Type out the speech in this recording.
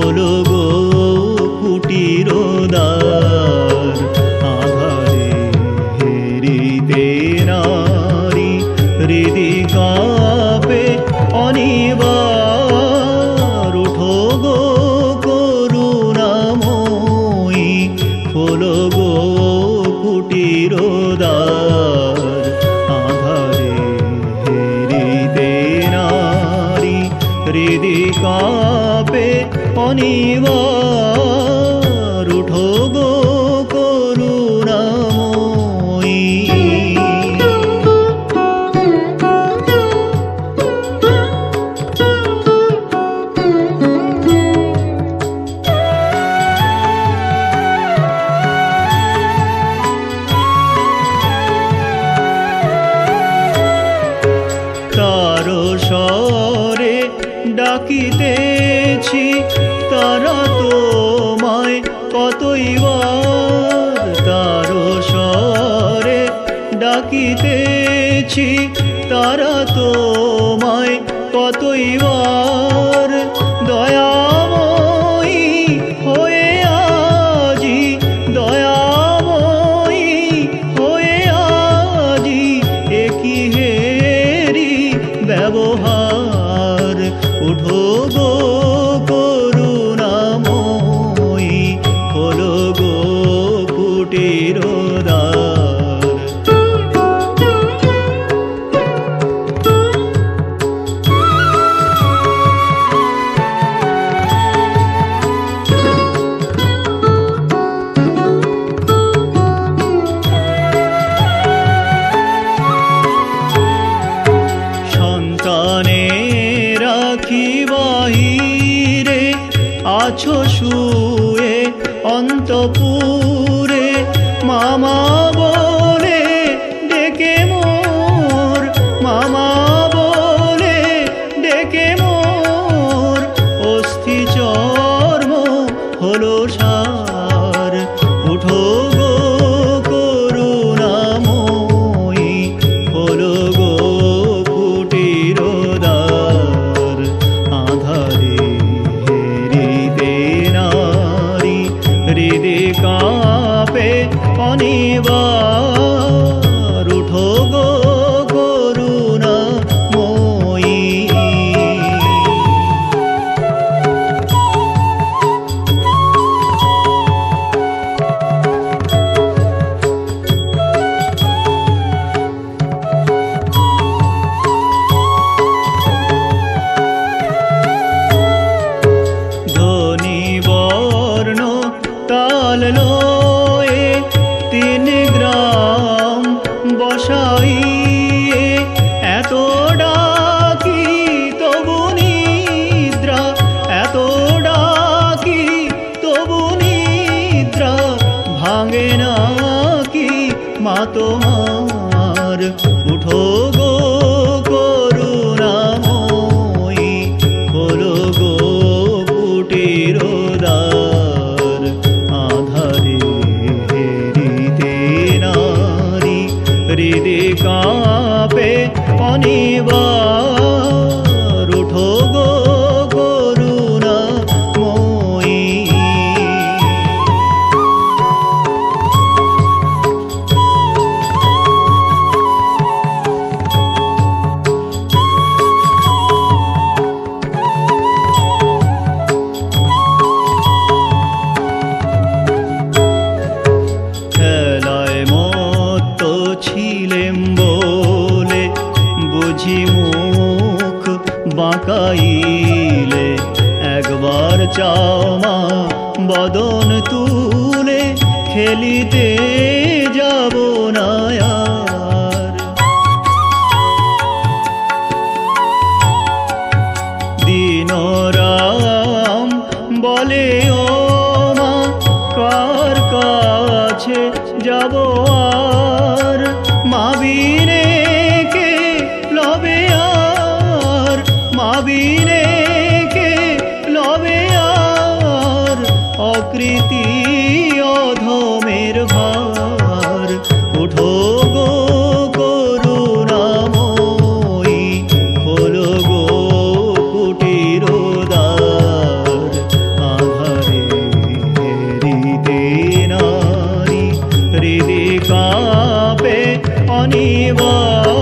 colocó. অনিবার উঠো গো করুণাময়ী তার স্বরে ডাকিতেছি তারা তোমায় কতই তার স্বরে ডাকিতেছি, তারা তোমায় কতই দয়াময়ী হয়ে আজি, দয়াময়ী হয়ে আজি একই হেরি ব্যবহার উঠো আছো শুয়ে অন্তপুরে মামা হৃদে কাঁপে ভাঙে নাকি মা তোমার? উঠো গো করুণাময়ী হৃদে কাঁপে অনিবার। বাঁকাইলে একবার চাও মা বদন তুলে, খেলিতে যাব না আর দিনরাম বলে কার কাছে যাব নারী হৃদে কাঁপে অনিবার